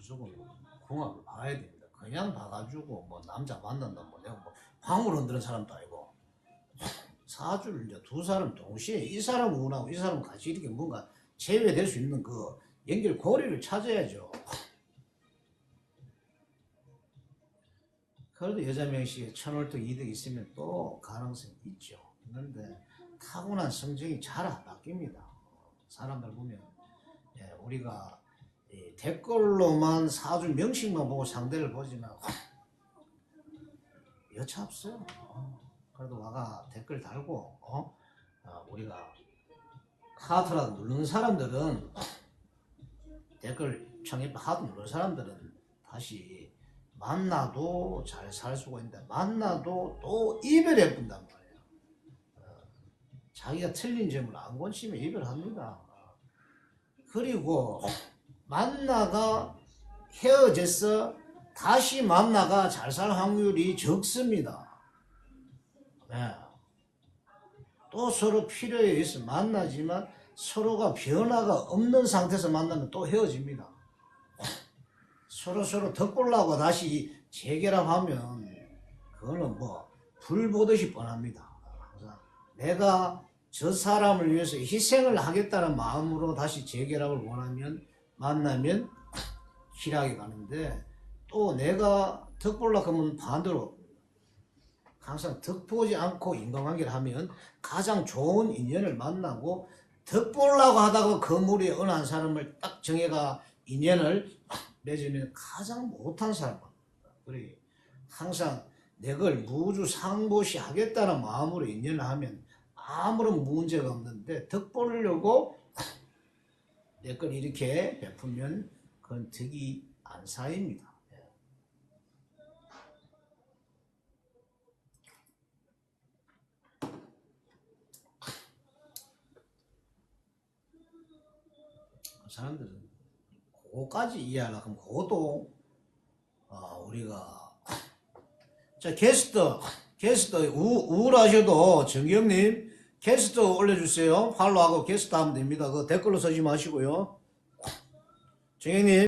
무조건 궁합을 봐야 됩니다. 그냥 봐가지고 뭐 남자 만난다 뭐 내가 뭐 방울 흔드는 사람도 아니고 사주를 이제 두 사람 동시에 이 사람 운하고 이 사람 같이 이렇게 뭔가 제외될 수 있는 그 연결 고리를 찾아야죠. 그래도 여자 명식에 천월도 이득 있으면 또 가능성이 있죠. 그런데 타고난 성정이 잘 안 바뀝니다. 사람들 보면 예, 우리가 이 댓글로만 사주 명식만 보고 상대를 보지만 여차 없어요. 어, 그래도 와가 댓글 달고 어? 어, 우리가 하트라도 누르는 사람들은 댓글 청해 하트 누르는 사람들은 다시 만나도 잘 살 수가 있는데 만나도 또 이별해 본단 말이에요. 어, 자기가 틀린 점을 안 고치면 이별합니다. 그리고 만나가 헤어져서 다시 만나가 잘 살 확률이 적습니다. 네. 또 서로 필요에 의해서 만나지만 서로가 변화가 없는 상태에서 만나면 또 헤어집니다. 서로 서로 덕골라고 다시 재결합하면 그거는 뭐 불 보듯이 뻔합니다. 항상 내가 저 사람을 위해서 희생을 하겠다는 마음으로 다시 재결합을 원하면 만나면 희락이 가는데 또 내가 덕보려고 하면 반대로 항상 덕보지 않고 인간관계를 하면 가장 좋은 인연을 만나고 덕보려고 하다가 거물에 어느 한 사람을 딱 정해가 인연을 맺으면 가장 못한 사람 그래. 항상 내걸 무주 상보시 하겠다는 마음으로 인연을 하면 아무런 문제가 없는데 덕 보려고 내 걸 이렇게 베풀면 그건 덕이 안 쌓입니다. 예. 그 사람들은 그거까지 이해하려고 하면 그것도 어, 우리가 자 게스트 게스트 우, 우울하셔도 정경님 게스트 올려주세요. 팔로우하고 게스트 하면 됩니다. 그 댓글로 쓰지 마시고요. 정경님